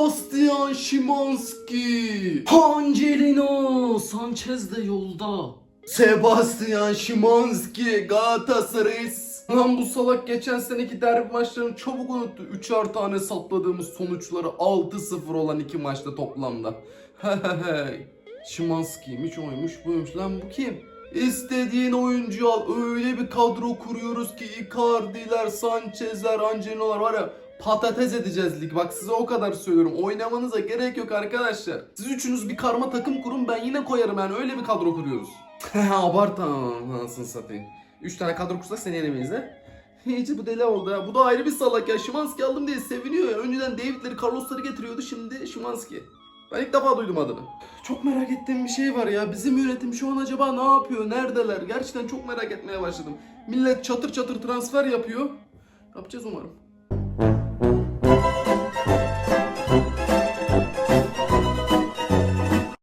Sebastian Szymanski. Angelino Sanchez de yolda. Sebastian Szymanski Galatasaray. Lan bu salak geçen seneki derbi maçlarını çabuk unuttu. Üçer tane sapladığımız sonuçları 6-0 olan iki maçta toplamda. Şimanski'ymiş oymuş buymuş lan bu kim? İstediğin oyuncu al. Öyle bir kadro kuruyoruz ki Icardi'ler, Sanchez'ler, Angelino'lar var ya patates edeceğiz lig. Bak size o kadar söylüyorum. Oynamanıza gerek yok arkadaşlar. Siz üçünüz bir karma takım kurun ben yine koyarım yani öyle bir kadro kuruyoruz. Abart anasını satayım. Üç tane kadro kursak seni yenemeyiz. İyice bu deli oldu ya. Bu da ayrı bir salak ya. Şimanski aldım diye seviniyor ya. Önceden David'leri, Carlos'ları getiriyordu. Şimdi Şimanski. Ben ilk defa duydum adını. Çok merak ettiğim bir şey var ya. Bizim yönetim şu an acaba ne yapıyor? Neredeler? Gerçekten çok merak etmeye başladım. Millet çatır çatır transfer yapıyor. Yapacağız umarım.